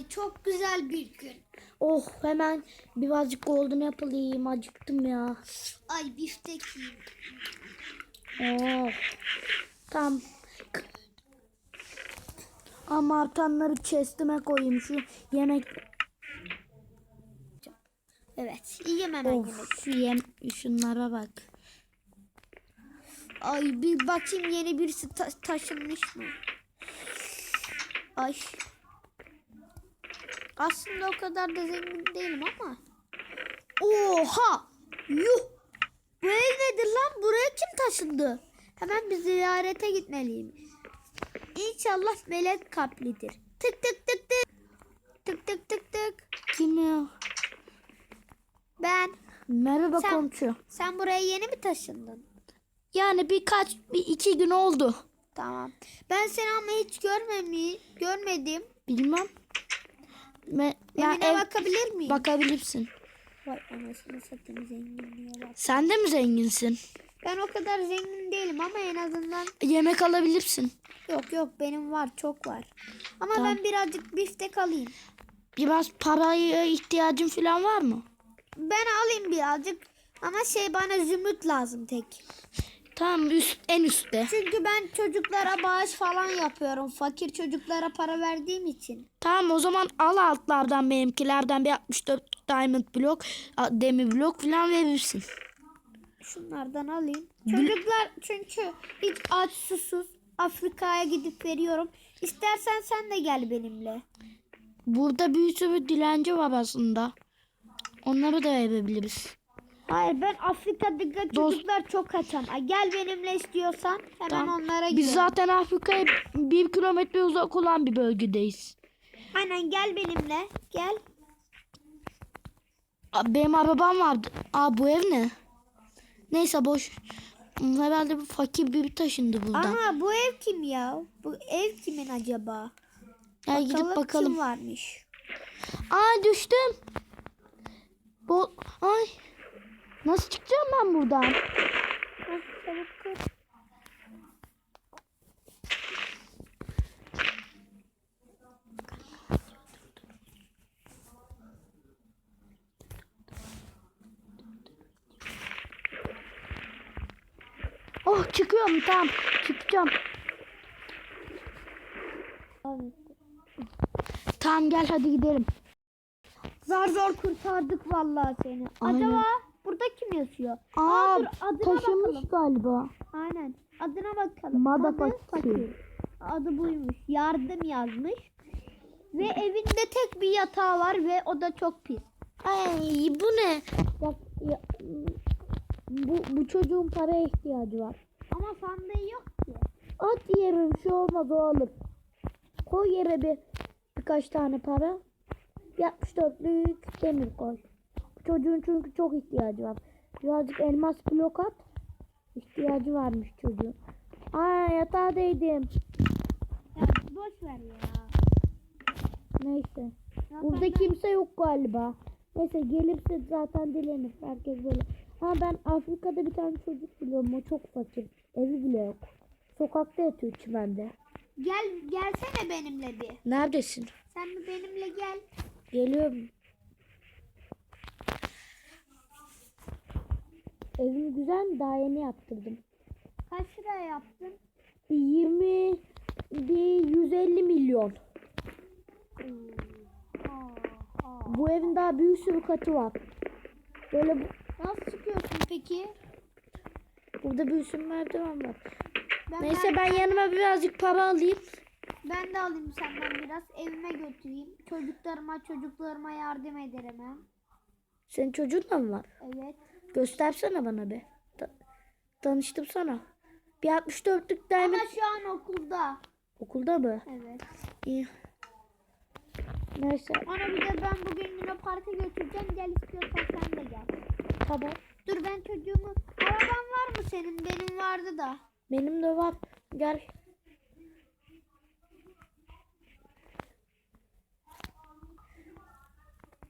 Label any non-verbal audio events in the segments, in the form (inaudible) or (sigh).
Ay çok güzel bir gün. Oh hemen birazcık golden apple yiyeyim acıktım ya. Ay biftek yiyeyim. Oh. Tam. Ama artanları chestime koyayım şu yemek. Evet yiyeyim hemen yemek. Of şu yem şunlara bak. Ay bir bakayım yeni birisi ta- taşınmış mı? Ay. Aslında o kadar da zengin değilim ama. Oha! Yuh! Bu ev nedir lan? Buraya kim taşındı? Hemen bir ziyarete gitmeliyim. İnşallah melek kaplidir. Tık tık tık tık. Tık tık tık tık. Kim ya? Ben. Merhaba Sen- komşu. Sen buraya yeni mi taşındın? Yani birkaç bir iki gün oldu. Tamam. Ben seni ama hiç görmemi, görmedim. Bilmem. Me, ya Evine ev, bakabilir miyim? bakabilirsin. Vay anasını satayım zenginliğe bak. Sen de mi zenginsin? Ben o kadar zengin değilim ama en azından Yemek alabilirsin. yok yok benim var çok var. Ama Tamam. ben birazcık biftek alayım. Biraz paraya ihtiyacın falan var mı? Ben alayım birazcık ama şey bana zümrüt lazım tek. Tamam üst en üstte. Çünkü ben çocuklara bağış falan yapıyorum. Fakir çocuklara para verdiğim için. Tamam o zaman al altlardan benimkilerden bir 64 diamond blok, demir blok falan verirsin. Şunlardan alayım. Çocuklar çünkü hiç aç susuz Afrika'ya gidip veriyorum. İstersen sen de gel benimle. Burada bir sürü dilenci var aslında. Onları da verebiliriz. Hayır ben Afrika'daki çocuklar çok kaçan. Ay, Gel benimle istiyorsan hemen Tamam. onlara Biz gidelim. zaten Afrika'ya bir kilometre uzak olan bir bölgedeyiz. Aynen gel benimle. Gel. Benim arabam vardı. Aa bu ev ne? Neyse boş. Herhalde bir fakir biri taşındı buradan. Ama bu ev kim ya? Bu ev kimin acaba? Gel gidip Bakalım bakalım. kim varmış. Aa düştüm. Bu ay. Nasıl çıkacağım ben buradan? Oh çıkıyorum tamam. Çıkacağım. Tamam gel hadi gidelim. Zar zor kurtardık vallahi seni. Aynen. Acaba burada kim yaşıyor? Aa, dur, adına taşınmış bakalım. galiba. Aynen. Adına bakalım. Mada Adı buymuş. Yardım yazmış. Ve evinde tek bir yatağı var ve o da çok pis. Ay bu ne? Bak ya, bu, bu çocuğun paraya ihtiyacı var. Ama sandığı yok ki. At yere bir şey olmaz o alır. Koy yere bir birkaç tane para. 64'lük demir koy. Çocuğun çünkü çok ihtiyacı var. Birazcık elmas blok at. İhtiyacı varmış çocuğun. Aa yatağa değdim. Ya boş ver ya. Neyse. Ya Burada ben- kimse yok galiba. Neyse gelirse zaten dilenir. Herkes böyle. Ha ben Afrika'da bir tane çocuk biliyorum. O çok fakir. Evi bile yok. Sokakta yatıyor çimende. Gel gelsene benimle bir. Neredesin? Sen de benimle gel. Geliyorum. Evim güzel mi? Daha yeni yaptırdım. Kaç liraya yaptın? 20 bir 150 milyon. Aa. Bu evin daha bir sürü katı var. Böyle bu- Nasıl çıkıyorsun peki? burada bir sürü merdiven var. Ben, Neyse ben yanıma birazcık para alayım. ben de alayım senden biraz evime götüreyim. Çocuklarıma çocuklarıma yardım ederim hem. Senin çocuğun da mı var? Evet. Göstersene bana be. Ta- tanıştım sana. Bir 64'lük diamond Ama şu an okulda. okulda mı? Evet. İyi. Neyse. Ona bir de ben bugün yine parka götüreceğim. Gel istiyorsan sen de gel. Tamam. Dur ben çocuğumu... Araban var mı senin? Benim vardı da. Benim de var. Gel.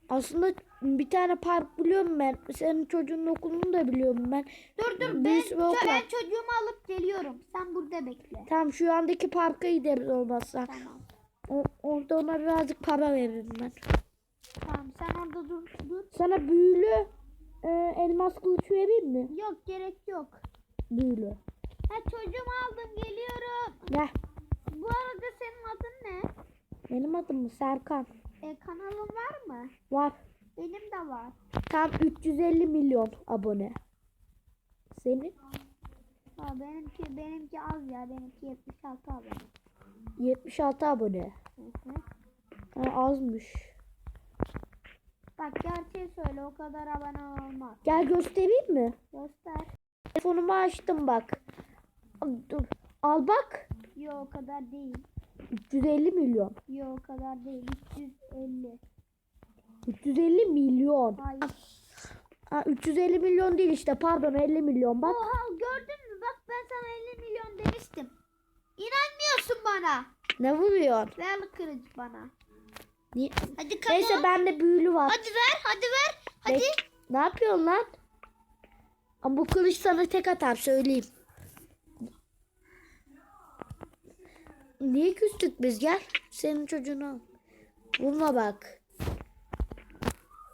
Aslında bir tane park biliyorum ben. Senin çocuğun okulunu da biliyorum ben. Dur dur Bir ben, ok ben çocuğumu alıp geliyorum. Sen burada bekle. Tamam şu andaki parka gideriz olmazsa. Tamam. O- orada ona birazcık para veririm ben. Tamam sen orada dur. dur. Sana büyülü e, elmas kılıç vereyim mi? Yok gerek yok. Büyülü. Ha çocuğumu aldım geliyorum. Gel. Bu arada senin adın ne? Benim adım mı? Serkan. E, kanalın var mı? Var. Benim de var. Tam 350 milyon abone. Senin? Ha, benimki benimki az ya. Benimki 76 abone. 76 abone. Hı hı. Ha, azmış. Bak gerçeği söyle o kadar abone olmaz. Gel göstereyim mi? Göster. Telefonumu açtım bak. Dur. Al bak. Yo o kadar değil. 350 milyon. Yo o kadar değil. 350. 350 milyon. Hayır. Ha, 350 milyon değil işte pardon 50 milyon bak. Oha gördün mü? Bak ben sana 50 milyon demiştim. İnanmıyorsun bana. Ne vuruyor? Ver kırıcı bana. Ni- Hadi kapat. Neyse bende büyülü var. Hadi ver, hadi ver. Hadi. Bek- ne yapıyorsun lan? Ama bu kılıç sana tek atar söyleyeyim. Niye küstük biz gel. Senin çocuğunu al. Vurma bak.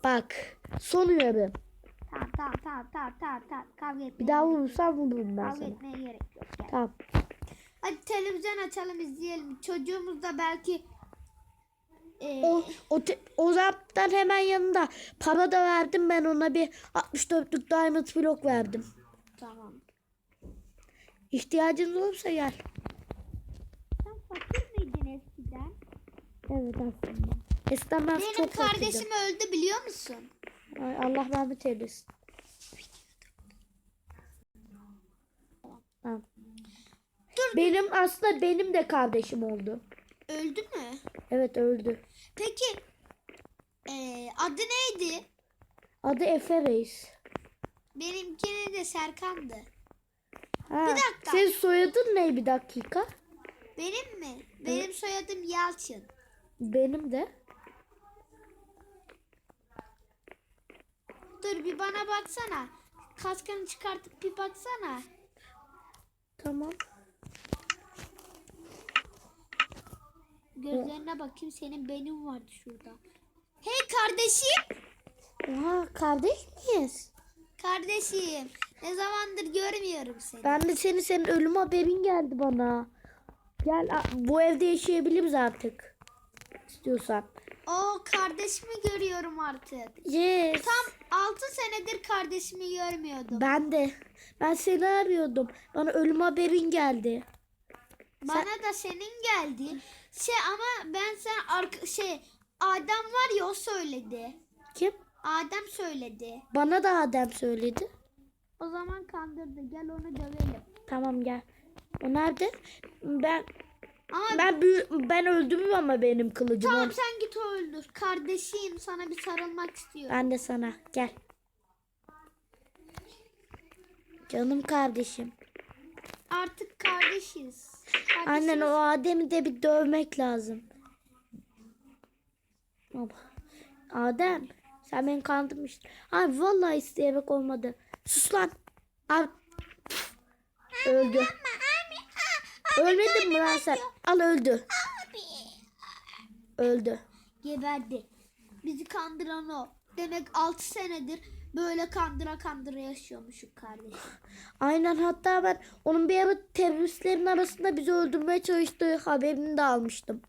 Bak. Son uyarı. Tamam tamam tamam tamam tamam tamam. Kavga etmeye, Bir daha vurursan vururum ben kavga sana. etmeye gerek yok. Gel. Tamam. Hadi televizyon açalım izleyelim. Çocuğumuz da belki e, O, o, te- o zaptan hemen yanında para da verdim ben ona bir 64'lük diamond blok verdim. tamam. İhtiyacınız olursa gel. Sen fakir miydin eskiden? Evet aslında. Ben Benim çok kardeşim öldü biliyor musun? Ay, Allah rahmet eylesin. Tamam. Dur. Benim aslında benim de kardeşim oldu. Öldü mü? Evet öldü. Peki e, adı neydi? Adı Efe Reis. Benimkinin de Serkan'dı. Ha, Bir dakika. Senin soyadın ne bir dakika? Benim mi? Benim soyadım Yalçın. Benim de. Dur bir bana baksana. Kaskını çıkartıp bir baksana. Tamam. Gözlerine bakayım senin benim vardı şurada. Hey kardeşim. Oha kardeş miyiz? Kardeşim. Ne zamandır görmüyorum seni. Ben de seni senin ölüm haberin geldi bana. Gel bu evde yaşayabiliriz artık. İstiyorsan. O kardeşimi görüyorum artık. Yes. Tam 6 senedir kardeşimi görmüyordum. Ben de. Ben seni arıyordum. Bana ölüm haberin geldi. Bana da senin geldi. Şey ama ben sen arka, şey Adem var ya o söyledi. Kim? Adem söyledi. Bana da Adem söyledi. O zaman kandırdı. Gel onu dövelim. Tamam gel. O nerede? Ben Ama ben büyü- ben öldüm ama benim kılıcım. tamam sen git öldür. Kardeşim sana bir sarılmak istiyorum. Ben de sana. Gel. Canım kardeşim. Artık kardeşiz. Kardeşimiz- Annen o Adem'i de bir dövmek lazım. Baba. Adem sen beni kandırmıştın. Abi vallahi isteyerek olmadı. Sus lan. Al. Öldü. Ölmedin mi lan sen? Al öldü. Öldü. Geberdi. Bizi kandıran o. Demek 6 senedir böyle kandıra kandıra yaşıyormuşuk kardeşim. Aynen hatta ben onun bir ara teröristlerin arasında bizi öldürmeye çalıştığı haberini de almıştım.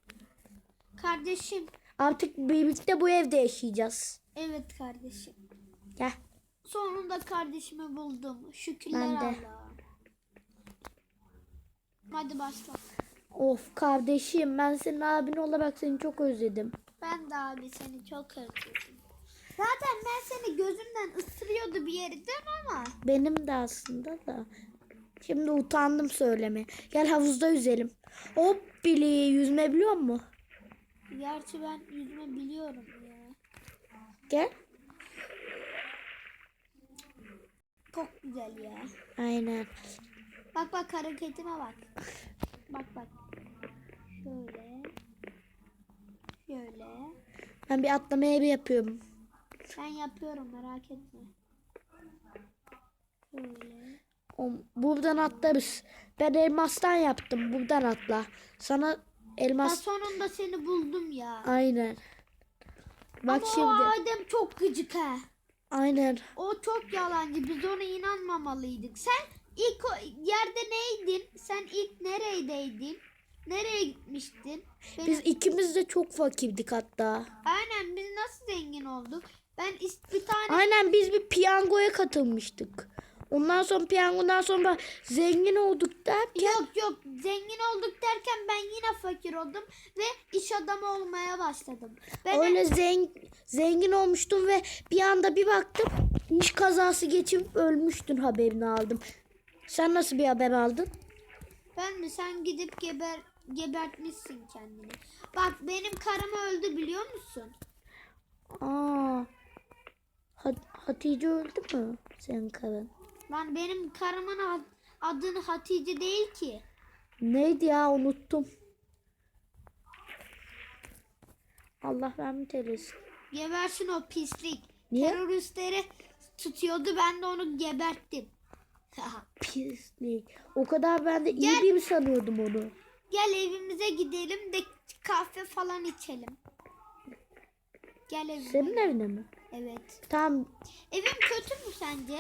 Kardeşim. Artık birlikte bu evde yaşayacağız. Evet kardeşim. Gel. Sonunda kardeşimi buldum. Şükürler. Allah'a. Hadi başla. Of kardeşim ben senin abin olarak seni çok özledim. Ben de abi seni çok özledim. Zaten ben seni gözümden ısırıyordu bir yerden ama. Benim de aslında da. Şimdi utandım söyleme. Gel havuzda yüzelim. Hop bili yüzme biliyor musun? Gerçi ben yüzme biliyorum ya. Gel. Çok güzel ya. Aynen. Bak bak hareketime bak. Bak bak. Şöyle. Şöyle. Ben bir atlamaya bir yapıyorum. Ben yapıyorum merak etme. Şöyle. O- Buradan atlarız. Ben elmastan yaptım. Buradan atla. Sana elmas sonunda seni buldum ya. aynen. Bak Ama şimdi. o Adem çok gıcık ha. Aynen. O çok yalancı. Biz ona inanmamalıydık. Sen ilk o yerde neydin? Sen ilk neredeydin? Nereye gitmiştin? Benim- Biz ikimiz de çok fakirdik hatta. Aynen biz nasıl zengin olduk? Ben bir tane Aynen biz bir piyangoya katılmıştık. Ondan sonra piyangodan sonra zengin olduk derken yok yok zengin olduk derken ben yine fakir oldum ve iş adamı olmaya başladım. Ben öyle zeng- zengin olmuştum ve bir anda bir baktım iş kazası geçip ölmüştün haberini aldım. Sen nasıl bir haber aldın? ben mi sen gidip geber gebertmişsin kendini. Bak benim karım öldü biliyor musun? Aa. Hat- Hatice öldü mü senin karın? Lan benim karımın ad- adı Hatice değil ki. Neydi ya unuttum. Allah rahmet eylesin. Gebersin o pislik. Niye? Teröristleri tutuyordu ben de onu geberttim. (laughs) Pislik. O kadar ben de iyi Gel. biri sanıyordum onu. Gel evimize gidelim de kahve falan içelim. Gel evime. Senin evine mi? Evet. Tam Evim kötü mü sence?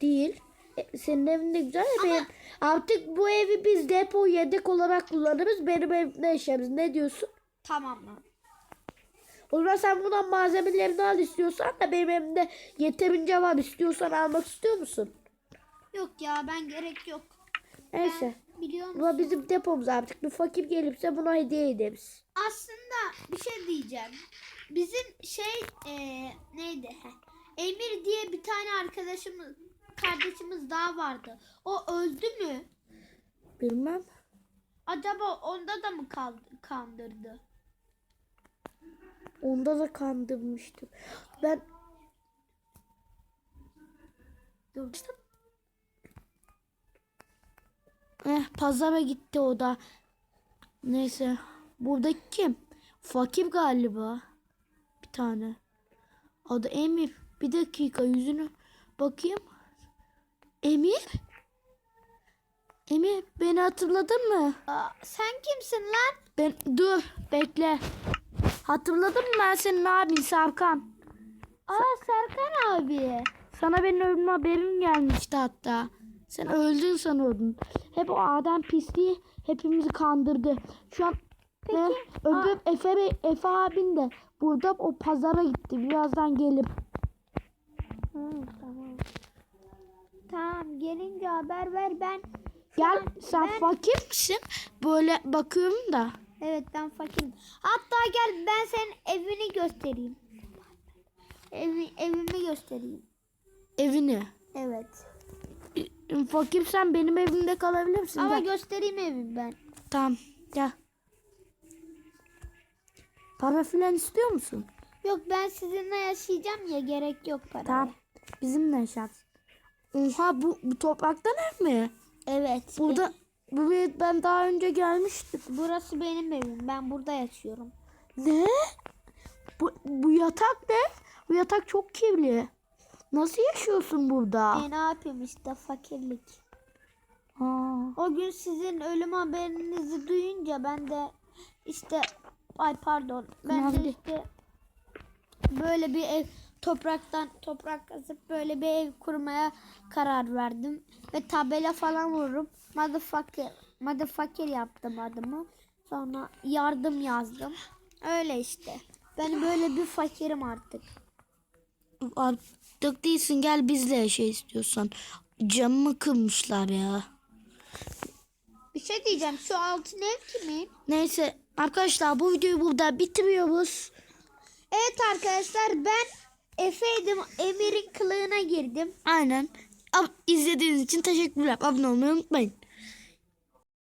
değil. E, senin evinde güzel ya. benim- Artık bu evi biz depo yedek olarak kullanırız. Benim evimde yaşarız. Ne diyorsun? Tamam mı? O zaman sen buradan malzemelerini al istiyorsan da benim evimde yeterince var. İstiyorsan almak istiyor musun? Yok ya ben gerek yok. Neyse. Ben biliyor musun? Bu bizim depomuz artık. Bir fakir gelirse buna hediye ederiz. Aslında bir şey diyeceğim. Bizim şey eee, neydi? Emir diye bir tane arkadaşımız kardeşimiz daha vardı. O öldü mü? Bilmem. Acaba onda da mı kandırdı? Onda da kandırmıştım. Ben Dur. Eh, pazara gitti o da. Neyse. Buradaki kim? Fakir galiba. Bir tane. Adı Emir. Bir dakika yüzünü bakayım. Emir? Emir beni hatırladın mı? Aa, sen kimsin lan? Ben dur bekle. Hatırladın mı ben senin abin Serkan? Aa Serkan abi. Sana benim ölüm haberim gelmişti hatta. Sen öldün sanıyordun. Hep o adam pisliği hepimizi kandırdı. Şu an Peki, ve öbür Efe, Bey- Efe abin de burada o pazara gitti. Birazdan gelip. Hı, tamam. Tamam gelince haber ver ben. Gel Ben- sen ben- fakir misin? Böyle bakıyorum da. Evet ben fakirim. Hatta gel ben senin evini göstereyim. Evi, evimi göstereyim. Evini. Evet. Fakirsen benim evimde kalabilir misin? Ama Gel. göstereyim evimi ben. Tamam gel. Para filan istiyor musun? Yok ben sizinle yaşayacağım ya gerek yok para. Tamam. Bizimle yaşat. Oha bu, bu topraktan ev mi? Evet. Burada bu ev- ben daha önce gelmiştim. Burası benim evim. Ben burada yaşıyorum. Ne? Bu, bu yatak ne? Bu yatak çok kirli. Nasıl yaşıyorsun burada? E ne yapayım işte fakirlik. Aa, O gün sizin ölüm haberinizi duyunca ben de işte ay pardon ben de Önemli. işte böyle bir ev topraktan toprak kazıp böyle bir ev kurmaya karar verdim ve tabela falan vurup motherfucker motherfucker yaptım adımı. Sonra yardım yazdım. Öyle işte. Ben böyle bir fakirim artık. Artık değilsin gel bizle yaşa istiyorsan. Camımı kırmışlar ya. Bir şey diyeceğim. Şu altın ev kimin? Neyse arkadaşlar bu videoyu burada bitiriyoruz. Evet arkadaşlar ben Efe'ydim. Emir'in kılığına girdim. Aynen. Ab- İzlediğiniz için teşekkürler. Abone olmayı unutmayın.